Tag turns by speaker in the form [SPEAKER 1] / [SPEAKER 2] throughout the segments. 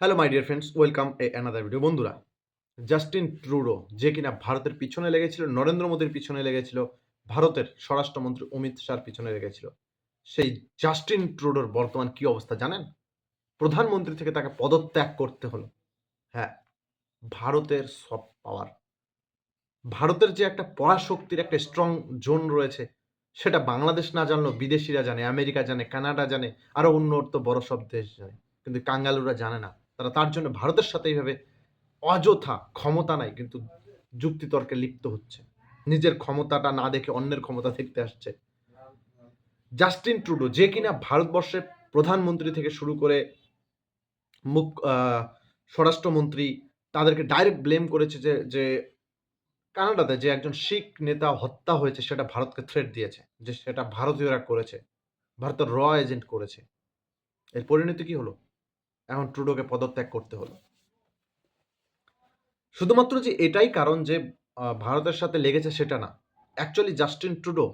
[SPEAKER 1] Hello my dear friends welcome a another video বন্ধুরা Justin Trudeau যে কিনা ভারতের পিছনে লেগেছিল, নরেন্দ্র মোদীর পিছনে লেগেছিল, ভারতের স্বরাষ্ট্রমন্ত্রী অমিত শাহর পিছনে লেগেছিল, সেই জাস্টিন ট্রুডোর বর্তমান কি অবস্থা জানেন? প্রধানমন্ত্রী থেকে তাকে পদত্যাগ করতে হলো। হ্যাঁ ভারতের সব পাওয়ার ভারতের যে একটা পরাশক্তির একটা স্ট্রং জোন রয়েছে, সেটা বাংলাদেশ না জানলেও বিদেশিরা জানে, আমেরিকা জানে, কানাডা জানে আরও অন্য তো বড় সব দেশ জানে, কিন্তু কাঙ্গালুরা জানে না। তারা তার জন্য ভারতের সাথে এইভাবে অযথা ক্ষমতা নাই, কিন্তু যুক্তিতর্কে লিপ্ত হচ্ছে। নিজের ক্ষমতাটা না দেখে অন্যের ক্ষমতা দেখতে আসছে। জাস্টিন ট্রুডো, যে কিনা ভারতবর্ষের প্রধানমন্ত্রী থেকে শুরু করে মুখ স্বরাষ্ট্রমন্ত্রী, তাদেরকে ডাইরেক্ট ব্লেম করেছে যে যে কানাডাতে যে একজন শিখ নেতা হত্যা হয়েছে, সেটা ভারতকে থ্রেট দিয়েছে, যে সেটা ভারতীয়রা করেছে, ভারতের র এজেন্ট করেছে। এর পরিণতি কি হলো? এখন ট্রুডোকে পদত্যাগ করতে হলো। শুধুমাত্র যে এটাই কারণ যে ভারতের সাথে লেগেছে সেটা না। অ্যাকচুয়ালি জাস্টিন ট্রুডো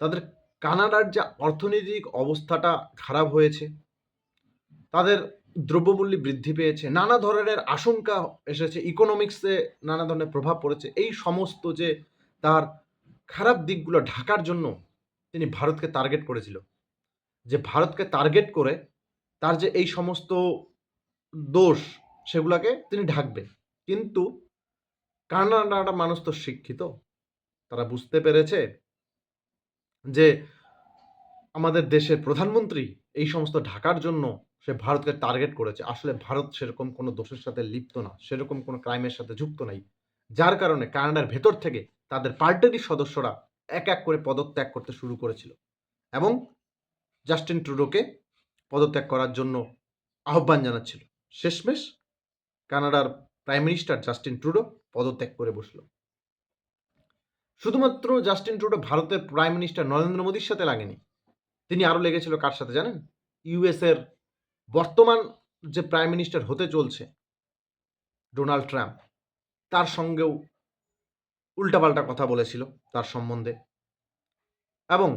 [SPEAKER 1] তাদের কানাডার যে অর্থনৈতিক অবস্থাটা খারাপ হয়েছে, তাদের দ্রব্যমূল্য বৃদ্ধি পেয়েছে, নানা ধরনের আশঙ্কা এসেছে ইকোনমিক্সে নানা ধরনের প্রভাব পড়েছে, এই সমস্ত যে তার খারাপ দিকগুলো ঢাকার জন্য তিনি ভারতকে টার্গেট করেছিল। যে ভারতকে টার্গেট করে তার যে এই সমস্ত দোষ সেগুলোকে তিনি ঢাকবে কিন্তু কানাডার মানুষ তো শিক্ষিত। তারা বুঝতে পেরেছে যে আমাদের দেশের প্রধানমন্ত্রী এই সমস্ত ঢাকার জন্য সে ভারতকে টার্গেট করেছে। আসলে ভারত সেরকম কোনো দোষের সাথে লিপ্ত না, সেরকম কোনো ক্রাইমের সাথে যুক্ত নাই। যার কারণে কানাডার ভেতর থেকে তাদের পার্টিরই সদস্যরা এক এক করে পদত্যাগ করতে শুরু করেছিল। এবং জাস্টিন ট্রুডোকে পদত্যাগ করার জন্য আহ্বান জানাচ্ছিল। শেষমেশ কানাডার প্রাইম মিনিস্টার জাস্টিন ট্রুডো পদত্যাগ করে বসল। শুধুমাত্র জাস্টিন ট্রুডো ভারতের প্রাইম মিনিস্টার নরেন্দ্র মোদীর সাথে লাগেনি। তিনি আরও লেগেছিল কার সাথে জানেন? ইউএস এর বর্তমান যে প্রাইম মিনিস্টার হতে চলছে ডোনাল্ড ট্রাম্প তার সঙ্গেও উল্টাপাল্টা কথা বলেছিল তার সম্বন্ধে। এবং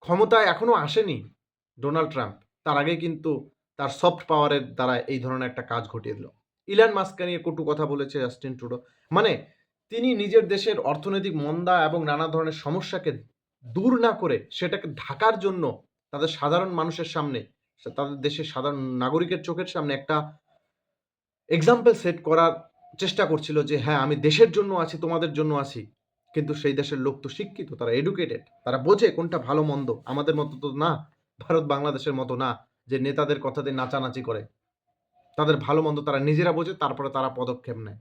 [SPEAKER 1] ক্ষমতায় এখনও আসেনি ডোনাল্ড ট্রাম্প তার আগে কিন্তু তার সফট পাওয়ারের দ্বারা এই ধরনের একটা কাজ ঘটিয়ে দিল। ইলান মাস্ককে নিয়ে কটু কথা বলেছে জাস্টিন ট্রুডো মানে তিনি নিজের দেশের অর্থনৈতিক মন্দা এবং নানা ধরনের সমস্যাকে দূর না করে সেটাকে ঢাকার জন্য তাদের সাধারণ মানুষের সামনে, তাদের দেশের সাধারণ নাগরিকের চোখের সামনে একটা এক্সাম্পল সেট করার চেষ্টা করছিল যে হ্যাঁ আমি দেশের জন্য আছি, তোমাদের জন্য আছি। কিন্তু সেই দেশের লোক তো শিক্ষিত, তারা এডুকেটেড তারা বোঝে কোনটা ভালো, মন্দ। আমাদের মতো তো না। ভারত বাংলাদেশের মতো না, যে নেতাদের কথাতে নাচানাচি করে। তাদের ভালো মন্দ তারা নিজেরা বোঝে, তারপরে তারা পদক্ষেপ নেয়।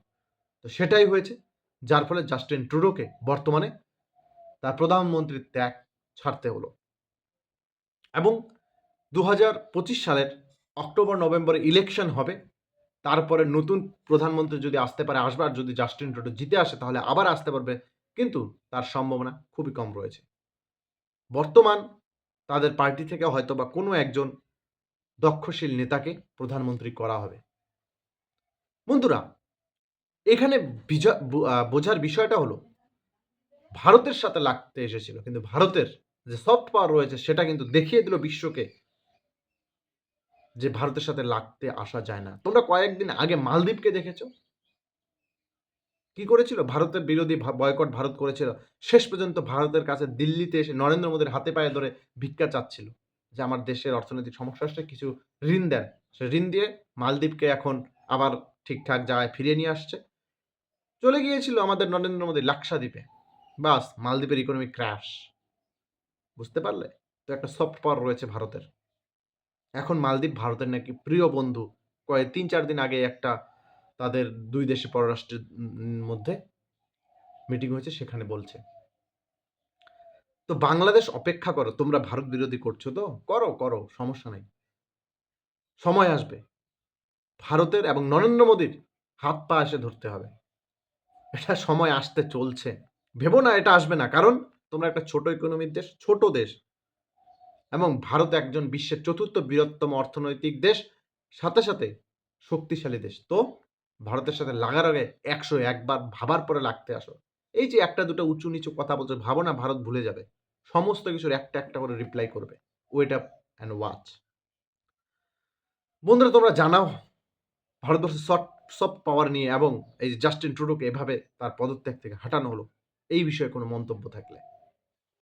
[SPEAKER 1] তো সেটাই হয়েছে, যার ফলে জাস্টিন ট্রুডোকে বর্তমানে তার প্রধানমন্ত্রীর ত্যাগ ছাড়তে হলো। এবং দু সালের অক্টোবর, নভেম্বরে ইলেকশন হবে, তারপরে নতুন প্রধানমন্ত্রী যদি আসতে পারে, আসবে, আর যদি জাস্টিন ট্রুডো জিতে আসে, তাহলে আবার আসতে পারবে, কিন্তু তার সম্ভাবনা খুবই কম রয়েছে। বর্তমান তাদের পার্টি থেকে হয়তো বা কোনো একজন দক্ষশীল নেতাকে প্রধানমন্ত্রী করা হবে। বন্ধুরা, এখানে বোঝার বিষয়টা হলো, ভারতের সাথে লাগতে এসেছিল, কিন্তু ভারতের যে সফট পাওয়ার রয়েছে সেটা কিন্তু দেখিয়ে দিল বিশ্বকে যে ভারতের সাথে লাগতে আসা যায় না। তোমরা কয়েকদিন আগে মালদ্বীপকে দেখেছ? কি করেছিল? ভারতের বিরোধী বয়কট ভারত করেছিল। শেষ পর্যন্ত ভারতের কাছে দিল্লিতে এসে নরেন্দ্র মোদীর হাতে পায়ে ধরে ভিক্ষা চাচ্ছিল যে আমার দেশের অর্থনৈতিক সমস্যা আসছে কিছু ঋণ দেন। সে ঋণ দিয়ে মালদ্বীপকে এখন আবার ঠিকঠাক জায়গায় ফিরিয়ে নিয়ে আসছে। চলে গিয়েছিল আমাদের নরেন্দ্র মোদী লাক্ষাদ্বীপে বাস, মালদ্বীপের ইকোনমিক ক্র্যাশ বুঝতে পারলে? তো একটা সফট পাওয়ার রয়েছে ভারতের। এখন মালদ্বীপ ভারতের নাকি প্রিয় বন্ধু। কয়েক তিন চার দিন আগে একটা তাদের দুই দেশের পররাষ্ট্রের মধ্যে মিটিং হয়েছে, সেখানে বলছে। তো বাংলাদেশ অপেক্ষা করো, তোমরা ভারত বিরোধী করছ তো? করো করো, সমস্যা নেই। সময় আসবে। ভারতের এবং নরেন্দ্র মোদীর হাত পা এসে ধরতে হবে। এটা সময় আসতে চলছে। ভেবো না, এটা আসবে না। কারণ তোমরা একটা ছোট ইকোনমির দেশ, ছোট দেশ। এবং ভারত একজন বিশ্বের চতুর্থ বৃহত্তম অর্থনৈতিক দেশ, সাথে সাথে শক্তিশালী দেশ। তো ভারতের সাথে লাগার আগে একশো একবার ভাবার পরে লাগতে আসো। এই যে একটা দুটো উঁচু নিচু কথা বলছো, ভাবো না ভারত ভুলে যাবে। সমস্ত কিছুর একটা একটা করে রিপ্লাই করবে। ওয়েট আপ অ্যান্ড ওয়াচ বন্ধুরা, তোমরা জানাও ভারতবর্ষের সফট সফট পাওয়ার নিয়ে এবং এই যে জাস্টিন ট্রুডোকে এভাবে তার পদত্যাগ থেকে হাঁটানো হলো, এই বিষয়ে কোনো মন্তব্য থাকলে।